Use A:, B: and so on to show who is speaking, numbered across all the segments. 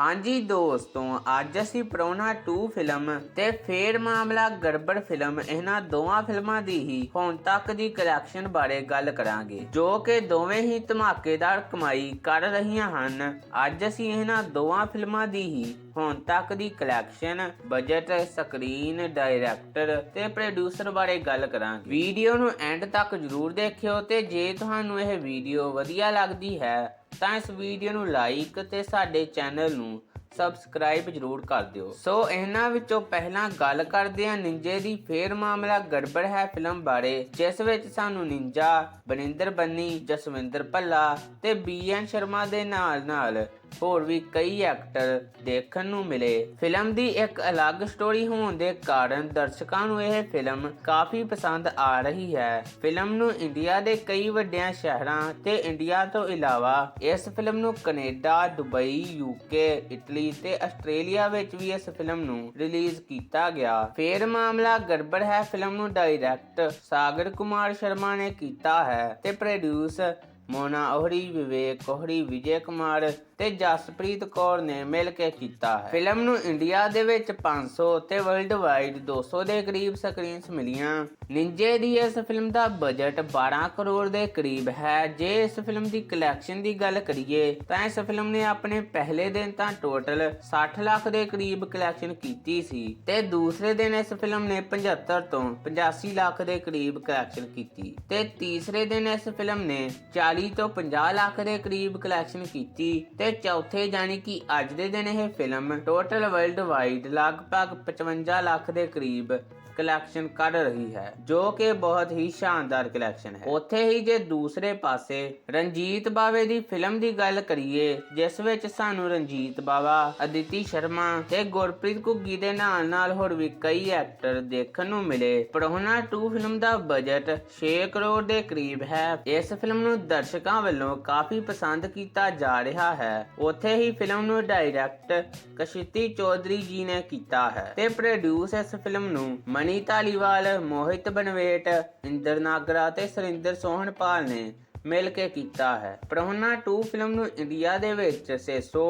A: ਹਾਂਜੀ ਦੋਸਤੋ, ਅੱਜ ਅਸੀਂ ਪ੍ਰੋਨਾ 2 ਫਿਲਮ ਤੇ ਫੇਰ ਮਾਮਲਾ ਗੜਬੜ ਫਿਲਮ ਇਹਨਾਂ ਦੋਵਾਂ ਫਿਲਮਾਂ ਦੀ ਹੀ ਹੁਣ ਤੱਕ ਦੀ ਕਲੈਕਸ਼ਨ ਬਾਰੇ ਗੱਲ ਕਰਾਂਗੇ, ਜੋ ਕਿ ਦੋਵੇਂ ਹੀ ਧਮਾਕੇਦਾਰ ਕਮਾਈ ਕਰ ਰਹੀਆਂ ਹਨ। ਅੱਜ ਅਸੀਂ ਇਹਨਾਂ ਦੋਵਾਂ ਫਿਲਮਾਂ ਦੀ ਹੀ ਹੁਣ ਤੱਕ ਦੀ ਕਲੈਕਸ਼ਨ ਬਜਟ ਸਕਰੀਨ ਡਾਇਰੈਕਟਰ ਤੇ ਪ੍ਰੋਡਿਊਸਰ ਬਾਰੇ ਗੱਲ ਕਰਾਂਗੇ। ਵੀਡੀਓ ਨੂੰ ਐਂਡ ਤੱਕ ਜਰੂਰ ਦੇਖਿਓ ਤੇ ਜੇ ਤੁਹਾਨੂੰ ਇਹ ਵੀਡੀਓ ਵਧੀਆ ਲੱਗਦੀ ਹੈ ਤਾਂ ਇਸ ਵੀਡੀਓ ਨੂੰ ਲਾਈਕ ਤੇ ਸਾਡੇ ਚੈਨਲ ਨੂੰ ਸਬਸਕ੍ਰਾਈਬ ਜਰੂਰ ਕਰ ਦਿਓ। ਸੋ ਇਹਨਾਂ ਵਿੱਚੋਂ ਪਹਿਲਾਂ ਗੱਲ ਕਰਦੇ ਹਾਂ ਨਿੰਜੇ ਦੀ। ਫੇਰ ਮਾਮਲਾ ਗੜਬੜ ਹੈ ਫਿਲਮ ਬਾਰੇ, ਜਿਸ ਵਿੱਚ ਸਾਨੂੰ ਨਿੰਜਾ, ਬਨਿੰਦਰ ਬੰਨੀ, ਜਸਵਿੰਦਰ ਭੱਲਾ ਤੇ ਬੀਐਨ ਸ਼ਰਮਾ ਦੇ ਨਾਲ ਨਾਲ ਹੋਰ ਵੀ ਕਈ ਐਕਟਰ ਦੇਖਣ ਨੂੰ ਮਿਲੇ। ਫਿਲਮ ਦੀ ਇੱਕ ਅਲੱਗ ਸਟੋਰੀ ਹੋਣ ਦੇ ਕਾਰਨ ਦਰਸ਼ਕਾਂ ਨੂੰ ਇਹ ਫਿਲਮ ਕਾਫੀ ਪਸੰਦ ਆ ਰਹੀ ਹੈ। ਫਿਲਮ ਨੂੰ ਇੰਡੀਆ ਦੇ ਕਈ ਵੱਡਿਆਂ ਸ਼ਹਿਰਾਂ ਤੇ ਇੰਡੀਆ ਤੋਂ ਇਲਾਵਾ ਇਸ ਫਿਲਮ ਨੂੰ ਕੈਨੇਡਾ ਦੁਬਈ ਯੂਕੇ ਇਟਲੀ ਤੇ ਆਸਟ੍ਰੇਲੀਆ ਵਿੱਚ ਵੀ ਇਸ ਫਿਲਮ ਨੂੰ ਰਿਲੀਜ਼ ਕੀਤਾ ਗਿਆ। ਫੇਰ ਮਾਮਲਾ ਗੜਬੜ ਹੈ ਫਿਲਮ ਨੂੰ ਡਾਇਰੈਕਟ ਸਾਗਰ ਕੁਮਾਰ ਸ਼ਰਮਾ ਨੇ ਕੀਤਾ ਹੈ ਤੇ ਪ੍ਰੋਡਿਊਸ ਮੋਨਾ ਉਹਰੀ ਵਿਵੇਕ ਕੋਹੜੀ ਵਿਜੇ ਕੁਮਾਰ ਤੇ ਜਸਪ੍ਰੀਤ ਕੌਰ ਨੇ ਮਿਲ ਕੇ ਕੀਤਾ ਹੈ। ਫਿਲਮ ਨੂੰ ਇੰਡੀਆ ਦੇ ਵਿੱਚ 500 ਤੇ ਵਰਲਡ ਵਾਈਡ 200 ਦੇ ਕਰੀਬ ਸਕਰੀਨਸ ਮਿਲੀਆਂ। ਨਿੰਜੇ ਦੀ ਇਸ ਫਿਲਮ ਦਾ ਬਜਟ 12 ਕਰੋੜ ਦੇ ਕਰੀਬ ਹੈ। ਜੇ ਇਸ ਫਿਲਮ ਦੀ ਕਲੈਕਸ਼ਨ ਦੀ ਗੱਲ ਕਰੀਏ, ਤਾਂ ਇਸ ਫਿਲਮ ਨੇ ਆਪਣੇ ਪਹਿਲੇ ਦਿਨ ਤਾਂ ਟੋਟਲ 60 ਲੱਖ ਦੇ ਕਰੀਬ ਕਲੈਕਸ਼ਨ ਕੀਤੀ ਸੀ ਤੇ ਦੂਸਰੇ ਦਿਨ ਇਸ ਫਿਲਮ ਨੇ 75 ਤੋਂ 85 ਲੱਖ ਦੇ ਕਰੀਬ ਕਲੈਕਸ਼ਨ ਕੀਤੀ ਤੇ ਤੀਸਰੇ ਦਿਨ ਇਸ ਫਿਲਮ ਨੇ 40 ਤੋਂ 50 ਲੱਖ ਦੇ ਕਰੀਬ ਕਲੈਕਸ਼ਨ ਕੀਤੀ ਤੇ ਚੌਥੇ ਜਾਨੀ ਕਿ ਅੱਜ ਦੇ ਦਿਨ ਇਹ ਫਿਲਮ ਟੋਟਲ ਵਰਲਡ ਵਾਈਡ ਲਗਭਗ 55 ਲੱਖ ਦੇ ਕਰੀਬ ਕਲੈਕਸ਼ਨ ਕਰ ਰਹੀ ਹੈ, ਜੋ ਕਿ ਬਹੁਤ ਹੀ ਸ਼ਾਨਦਾਰ ਕਲੈਕਸ਼ਨ ਹੈ। ਉੱਥੇ ਹੀ ਜੇ ਦੂਸਰੇ ਪਾਸੇ ਰਣਜੀਤ ਬਾਵੇ ਦੀ ਫਿਲਮ ਦੀ ਗੱਲ ਕਰੀਏ, ਜਿਸ ਵਿੱਚ ਸਾਨੂੰ ਰਣਜੀਤ ਬਾਵਾ, ਅਦਿਤੀ ਸ਼ਰਮਾ ਤੇ ਗੁਰਪ੍ਰੀਤ ਘੁੱਗੀ ਦੇ ਨਾਲ ਨਾਲ ਹੋਰ ਵੀ ਕਈ ਐਕਟਰ ਦੇਖਣ ਨੂੰ ਮਿਲੇ ਪ੍ਰੋਹਣਾ 2 ਫਿਲਮ ਦਾ ਬਜਟ 6 ਕਰੋੜ ਦੇ ਕਰੀਬ ਹੈ। ਇਸ ਫਿਲਮ ਨੂੰ ਦਰਸ਼ਕਾਂ ਵੱਲੋਂ ਕਾਫੀ ਪਸੰਦ ਕੀਤਾ ਜਾ ਰਿਹਾ ਹੈ। ਉੱਥੇ ਹੀ ਫਿਲਮ ਨੂੰ ਡਾਇਰੈਕਟ ਕਸ਼ਿਤੀ ਚੌਧਰੀ ਜੀ ਨੇ ਕੀਤਾ ਹੈ ਤੇ ਪ੍ਰੋਡਿਊਸ ਇਸ ਫਿਲਮ ਨੂੰ ਮਨੀ ਧਾਲੀਵਾਲ, ਮੋਹਿਤ ਬਨਵੇਟ, ਇੰਦਰ ਨਾਗਰਾ ਤੇ ਸੁਰਿੰਦਰ ਸੋਹਣਪਾਲ ਨੇ ਮਿਲ ਕੇ ਕੀਤਾ ਹੈ। ਪ੍ਰੋਹਣਾ 2 ਫਿਲਮ ਨੂੰ ਇੰਡੀਆ ਦੇ ਵਿੱਚ 600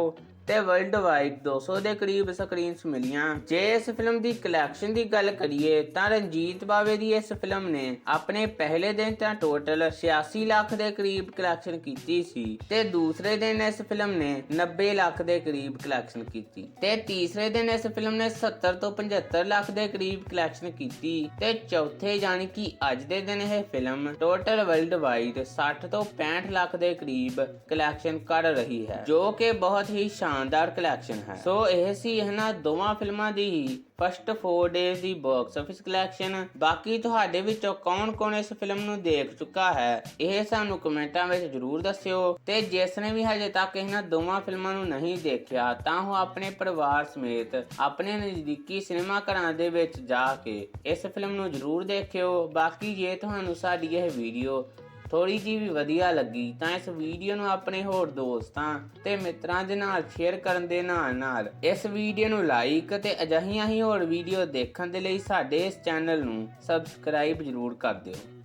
A: ਤੇ ਵਰਲਡ ਵਾਈਡ 200 ਦੇ ਕਰੀਬ ਸਕਰੀਨਸ ਮਿਲੀਆਂ। ਜੇ ਇਸ ਫਿਲਮ ਦੀ ਕਲੈਕਸ਼ਨ ਦੀ ਗੱਲ ਕਰੀਏ, ਤਾਂ ਰਣਜੀਤ ਬਾਵੇ ਦੀ ਇਸ ਫਿਲਮ ਨੇ ਆਪਣੇ ਪਹਿਲੇ ਦਿਨ ਤਾਂ ਟੋਟਲ 86 ਲੱਖ ਦੇ ਕਰੀਬ ਕਲੈਕਸ਼ਨ ਕੀਤੀ ਸੀ ਤੇ ਦੂਸਰੇ ਦਿਨ ਇਸ ਫਿਲਮ ਨੇ 90 ਲੱਖ ਦੇ ਕਰੀਬ ਕਲੈਕਸ਼ਨ ਕੀਤੀ ਤੇ ਤੀਸਰੇ ਦਿਨ ਇਸ ਫਿਲਮ ਨੇ 70 ਤੋਂ 75 ਲੱਖ ਦੇ ਕਰੀਬ ਕਲੈਕਸ਼ਨ ਕੀਤੀ ਤੇ ਚੌਥੇ ਜਾਨੀ ਕਿ ਅੱਜ ਦੇ ਦਿਨ ਇਹ ਫਿਲਮ ਟੋਟਲ ਵਰਲਡ ਵਾਈਡ 60 ਤੋਂ 65 ਲੱਖ ਦੇ ਕਰੀਬ ਕਲੈਕਸ਼ਨ ਕਰ ਰਹੀ ਹੈ, ਜੋ ਕਿ ਬਹੁਤ ਹੀ ਸ਼ਾਨ ਸ਼ਾਨਦਾਰ ਕਲੈਕਸ਼ਨ ਹੈ। ਸੋ ਇਹ ਸੀ ਇਹਨਾਂ ਦੋਵਾਂ ਫਿਲਮਾਂ ਦੀ ਹੀ ਫਸਟ 4 ਡੇਜ਼ ਦੀ ਬਾਕਸ ਆਫਿਸ ਕਲੈਕਸ਼ਨ ਬਾਕੀ ਤੁਹਾਡੇ ਵਿੱਚੋਂ ਕੌਣ-ਕੌਣ ਇਸ ਫਿਲਮ ਨੂੰ ਦੇਖ ਚੁੱਕਾ ਹੈ, ਇਹ ਸਾਨੂੰ ਕਮੈਂਟਾਂ ਵਿੱਚ ਜਰੂਰ ਦੱਸਿਓ। ਤੇ ਜਿਸ ਨੇ ਵੀ ਹਜੇ ਤੱਕ ਇਹਨਾਂ ਦੋਵਾਂ ਫਿਲਮਾਂ ਨੂੰ ਨਹੀਂ ਦੇਖਿਆ, ਤਾਂ ਉਹ ਆਪਣੇ ਪਰਿਵਾਰ ਸਮੇਤ ਆਪਣੇ ਨਜ਼ਦੀਕੀ ਸਿਨੇਮਾ ਘਰਾਂ ਦੇ ਵਿੱਚ ਜਾ ਕੇ ਇਸ ਫਿਲਮ ਨੂੰ ਜਰੂਰ ਦੇਖਿਓ। ਬਾਕੀ ਜੇ ਤੁਹਾਨੂੰ ਸਾਡੀ ਇਹ ਵੀਡੀਓ ਥੋੜੀ ਜੀ ਵੀ ਵਧੀਆ ਲੱਗੀ, ਤਾਂ ਇਸ ਵੀਡੀਓ ਨੂੰ ਆਪਣੇ ਹੋਰ ਦੋਸਤਾਂ ਤੇ ਮਿੱਤਰਾਂ ਦੇ ਨਾਲ ਸ਼ੇਅਰ ਕਰਨ ਦੇ ਨਾਲ ਨਾਲ ਇਸ ਵੀਡੀਓ ਨੂੰ ਲਾਈਕ ਤੇ ਅਜਿਹੀਆਂ ਹੀ ਹੋਰ ਵੀਡੀਓ ਦੇਖਣ ਦੇ ਲਈ ਸਾਡੇ ਇਸ ਚੈਨਲ ਨੂੰ ਸਬਸਕ੍ਰਾਈਬ ਜ਼ਰੂਰ ਕਰ ਦਿਓ।